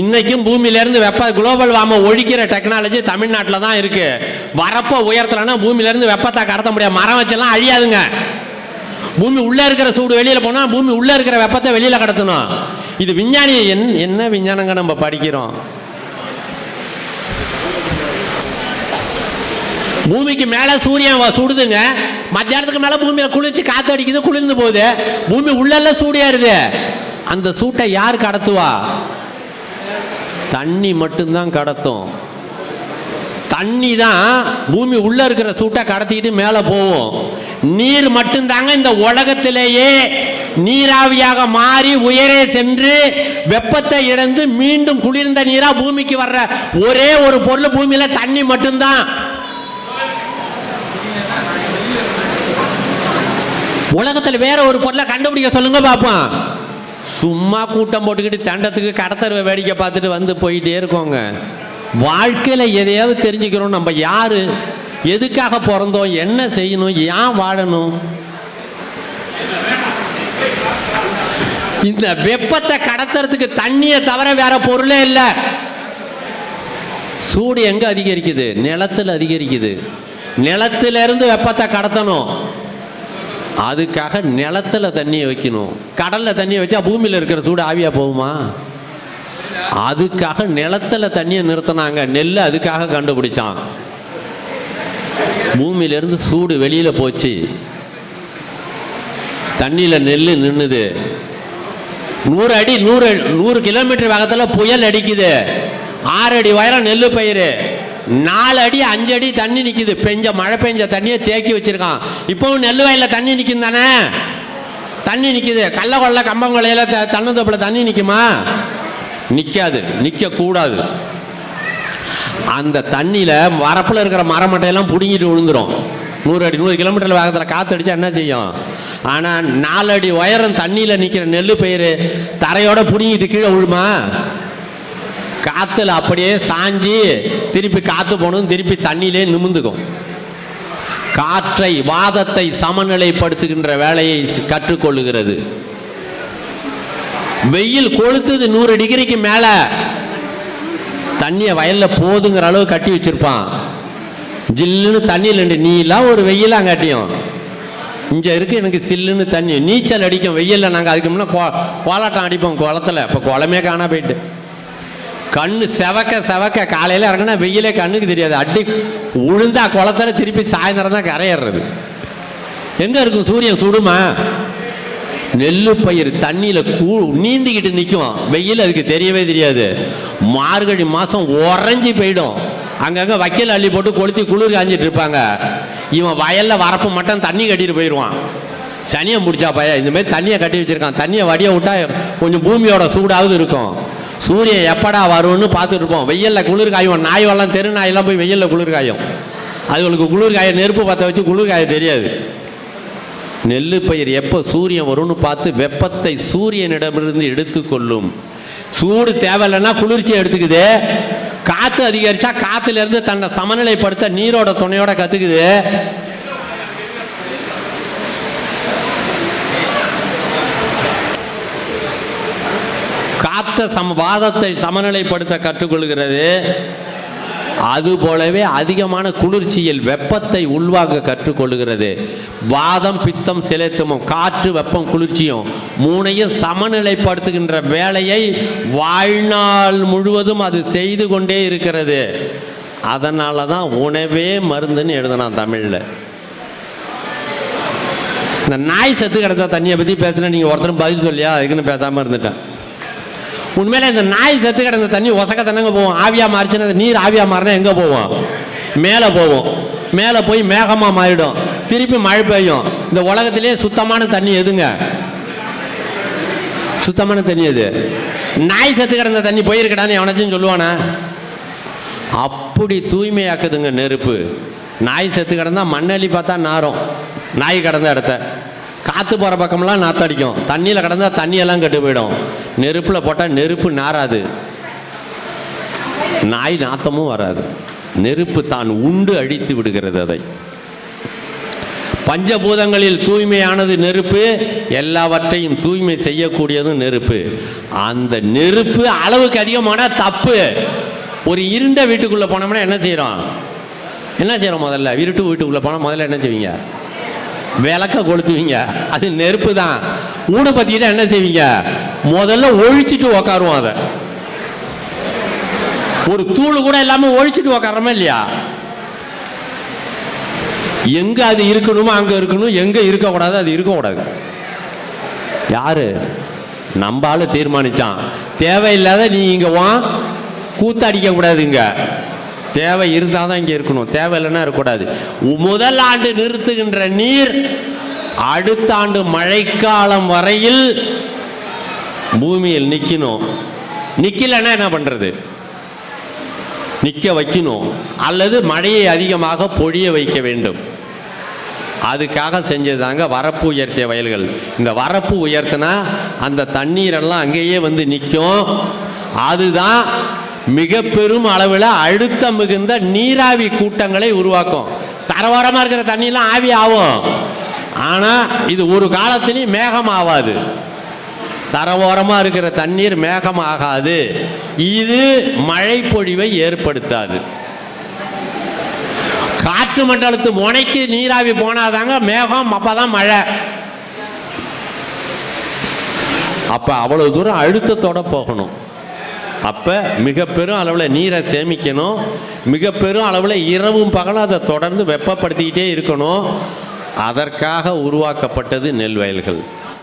இன்னைக்கும் பூமியிலேருந்து வெப்ப குளோபல் வார்மை ஒழிக்கிற டெக்னாலஜி தமிழ்நாட்டில் தான் இருக்கு. வரப்போ உயரத்துலனா பூமியிலேருந்து வெப்பத்தை கடத்த முடியாது. மரம் வச்செல்லாம் அழியாதுங்க. பூமி உள்ளே இருக்கிற சூடு வெளியில் போனால் பூமி உள்ளே இருக்கிற வெப்பத்தை வெளியில் கடத்தணும். இது விஞ்ஞானி என் என்ன விஞ்ஞானங்க நம்ம படிக்கிறோம்? பூமிக்கு மேலே சூரியன் சுடுதுங்க. மத்தியானத்துக்கு மேலே பூமியில் குளிர்ச்சி காற்று அடிக்குது குளிர்ந்து போகுது. பூமி உள்ளெல்லாம் சூடியாருது. அந்த சூட்டை யார் கடத்துவா? தண்ணி மட்டும்தான் கடத்தும். தண்ணி தான் பூமி உள்ள இருக்கிற சூட்டை கடத்திக்கிட்டு மேலே போகும். நீர் மட்டும்தாங்க இந்த உலகத்திலேயே நீராவியாக மாறி உயரே சென்று வெப்பத்தை இழந்து மீண்டும் குளிர்ந்த நீரா பூமிக்கு வர்ற ஒரே ஒரு பொருள் பூமியில தண்ணி மட்டும்தான். உலகத்தில் வேற ஒரு பொருளை கண்டுபிடிக்க சொல்லுங்க பார்ப்போம் சும்மா கூட்டம் போட்டுக்கிட்டு தண்டத்துக்கு கடத்தருவை வேடிக்கை பார்த்துட்டு வந்து போயிட்டே இருக்கோங்க. வாழ்க்கையில் எதையாவது தெரிஞ்சுக்கிறோம் நம்ம யார்? எதுக்காக பிறந்தோம்? என்ன செய்யணும்? ஏன் வாழணும்? இந்த வெப்பத்தை கடத்துறதுக்கு தண்ணியை தவிர வேற பொருளே இல்லை. சூடு எங்க அதிகரிக்குது? நிலத்தில் அதிகரிக்குது. நிலத்திலிருந்து வெப்பத்தை கடத்தணும். அதுக்காக நிலத்துல தண்ணியை வைக்கணும். கடல்ல தண்ணியை வச்சா பூமியில் இருக்கிற சூடு ஆவியா போகுமா? அதுக்காக நிலத்துல தண்ணியை நிறுத்தினாங்க. நெல் அதுக்காக கண்டுபிடிச்சான். பூமியிலிருந்து சூடு வெளியில போச்சு. தண்ணியில நெல் நின்னுது. நூறு அடி நூறு நூறு கிலோமீட்டர் வேகத்தில் புயல் அடிக்குது. ஆறு அடி உயரம் நெல் பயிர். நாலு அடி அஞ்சு அடி தண்ணி நிற்கிது பெஞ்ச மழை பெஞ்ச தண்ணியை தேக்கி வச்சிருக்கான். இப்போவும் நெல் வயலில் தண்ணி நிற்கும் தானே? தண்ணி நிற்கிது கள்ள கொள்ள கம்பங்கொள்ளையில் த தன்னந்தோப்பில் தண்ணி நிற்குமா நிற்காது நிற்கக்கூடாது அந்த தண்ணியில் வரப்பில் இருக்கிற மரமட்டையெல்லாம் பிடுங்கிட்டு விழுந்துரும். நூறு அடி நூறு கிலோமீட்டர் வேகத்தில் காற்றடிச்சா என்ன செய்யும்? ஆனால் நாலு அடி உயரம் தண்ணியில் நிற்கிற நெல் பயிர் தரையோடு பிடுங்கிட்டு கீழே விழுமா? காற்றுல அப்படியே சாஞ்சி திருப்பி காற்று போகணும் திருப்பி தண்ணியிலே நிமிந்துக்கும் காற்றை வாதத்தை சமநிலைப்படுத்துகின்ற வேலையை கற்றுக்கொள்ளுகிறது. வெயில் கொளுத்துது நூறு டிகிரிக்கு மேலே. தண்ணியை வயலில் போதுங்கிற அளவு கட்டி வச்சிருப்பான். ஜில்லுன்னு தண்ணியில் நின்று நீலாம் ஒரு வெயில் இங்கே இருக்குது எனக்கு சில்லுன்னு தண்ணி. நீச்சல் அடிக்கும் வெயிலில் நாங்கள் அதுக்கு முன்னே கோ கோலாட்டம் அடிப்போம் குளத்துல. இப்போ குளமே காணா போயிட்டு. கண்ணு செவக்க செவக்க. காலையில் இறங்கினா வெயிலே கண்ணுக்கு தெரியாது. அடி உழுந்தா குளத்துல திருப்பி சாயந்தரம் தான் கரையிடுறது எங்கே இருக்கும் சூரியன்? சுடுமா? நெல்லு பயிர் தண்ணியில் கூ நீந்திக்கிட்டு நிற்கும் வெயில் அதுக்கு தெரியவே தெரியாது. மார்கழி மாதம் உறைஞ்சி போயிடும். அங்கங்கே வக்கீல் அள்ளி போட்டு கொளுத்தி குளிர் காஞ்சிட்டு இருப்பாங்க. இவன் வயலில் வரப்பு மட்டும் தண்ணி கட்டிட்டு போயிடுவான். சனியை முடிச்சா பையன் இந்தமாரி தண்ணியை கட்டி வச்சிருக்கான். தண்ணியை வடிய விட்டா கொஞ்சம் பூமியோட சூடாவது இருக்கும். சூரியன் எப்படா வரும்னு பார்த்துட்டு இருப்போம். வெயிலில் குளிர் காயும். நாய்வெல்லாம் தெரு நாயெல்லாம் போய் வெயிலில் குளிர் காயும். அதுகளுக்கு குளிர் காய நெருப்பு பற்ற வச்சு குளிர் காய தெரியாது. நெல்லு பயிர் எப்போ சூரியன் வரும்னு பார்த்து வெப்பத்தை சூரியனிடமிருந்து எடுத்துக்கொள்ளும். சூடு தேவையில்லைன்னா குளிர்ச்சியை எடுத்துக்குது. காற்று அதிகரித்தா காற்றுலேருந்து தன்னை சமநிலைப்படுத்த நீரோட துணையோட கற்றுக்குது காத்த சம வாதத்தை சமநிலைப்படுத்த கற்றுக்கொள்கிறது. அது போலவே அதிகமான குளிர்ச்சியில் வெப்பத்தை உள்வாங்க கற்றுக்கொள்கிறது. வாதம் பித்தம் சிலைத்துமம் காற்று வெப்பம் குளிர்ச்சியும் மூணையும் சமநிலைப்படுத்துகின்ற வேலையை வாழ்நாள் முழுவதும் அது செய்து கொண்டே இருக்கிறது. அதனால தான் உணவே மருந்துன்னு எழுதலாம் தமிழில். இந்த நாய் செத்து கிடந்த தண்ணியை பற்றி பேசுனா நீங்கள் ஒருத்தரும் பதில் சொல்லியா? அதுக்குன்னு பேசாமல் இருந்துட்டேன். உண்மையில இந்த நாய் செத்து கிடந்த தண்ணி ஒசக்க தானங்க போவோம். ஆவியா மாறிச்சுன்னா அந்த நீர் ஆவியா மாறினா எங்கே போவோம்? மேலே போவோம். மேலே போய் மேகமாக மாறிடும். திருப்பி மழை பெய்யும். இந்த உலகத்திலேயே சுத்தமான தண்ணி எதுங்க? சுத்தமான தண்ணி எது? நாய் செத்து கிடந்த தண்ணி போயிருக்கடான்னு எவனாச்சும் சொல்லுவானா? அப்படி தூய்மையாக்குதுங்க நெருப்பு. நாய் செத்து கிடந்தா மண்ணள்ளி பார்த்தா நாரும். நாய் கிடந்த இடத்த. காற்று போகிற பக்கம்லாம் நாத்தடிக்கும் தண்ணியில் கிடந்தால் தண்ணியெல்லாம் கெட்டு போயிடும். நெருப்பில் போட்டால் நெருப்பு நாராது நாய் நாத்தமும் வராது. நெருப்பு தான் உண்டு அழித்து விடுகிறது அதை. பஞ்சபூதங்களில் தூய்மையானது நெருப்பு எல்லாவற்றையும் தூய்மை செய்யக்கூடியதும் நெருப்பு. அந்த நெருப்பு அளவுக்கு அதிகமான தப்பு. ஒரு இருண்ட வீட்டுக்குள்ளே போனோம்னா என்ன செய்கிறோம் என்ன செய்கிறோம் முதல்ல? இருட்டு வீட்டுக்குள்ளே போனால் முதல்ல என்ன செய்வீங்க? விளக்க கொளுத்துவீங்க. அது நெருப்பு தான் ஊடு பற்றிக்கிட்ட என்ன செய்வீங்க? முதல்ல ஒழிச்சிட்டு உக்காருவோம் அதை. ஒரு தூள் கூட இல்லாமல் ஒழிச்சிட்டு உக்காரமா இல்லையா? எங்க அது இருக்கணுமோ அங்கே இருக்கணும் எங்க இருக்கக்கூடாது அது இருக்கக்கூடாது. யாரு? நம்பால தீர்மானிச்சான். தேவையில்லாத நீ இங்க வா கூத்தடிக்க கூடாதுங்க தேவை இருந்தால் தான் இங்கே இருக்கணும். தேவை இல்லைன்னா இருக்கக்கூடாது. முதல் ஆண்டு நிறுத்துகின்ற நீர் அடுத்த ஆண்டு மழைக்காலம் வரையில் பூமியில் நிற்கணும் நிற்கலன்னா என்ன பண்ணுறது நிற்க வைக்கணும். அல்லது மழையை அதிகமாக பொழிய வைக்க வேண்டும். அதுக்காக செஞ்சதாங்க வரப்பு உயர்த்திய வயல்கள். இந்த வரப்பு உயர்த்தினா அந்த தண்ணீரெல்லாம் அங்கேயே வந்து நிற்கும் அதுதான் மிக பெரும் அளவில் அழுத்தம் மிகுந்த நீராவி கூட்டங்களை உருவாக்கும். தரவாரமாக இருக்கிற தண்ணியெலாம் ஆவி ஆகும். ஆனால் இது ஒரு காலத்துலேயும் மேகம் ஆகாது தரவோரமாக இருக்கிற தண்ணீர் மேகமாகாது. இது மழை பொழிவை ஏற்படுத்தாது. காற்று மண்டலத்து முனைக்கு நீராவி போனாதாங்க மேகம் அப்போ தான் மழை. அப்போ அவ்வளோ தூரம் அழுத்தத்தோடு போகணும். அப்போ மிக பெரும் அளவில் நீரை சேமிக்கணும். மிக பெரும் அளவில் இரவும் பகலும் அதை தொடர்ந்து வெப்பப்படுத்திக்கிட்டே இருக்கணும். அதற்காக உருவாக்கப்பட்டது நெல் வயல்கள்.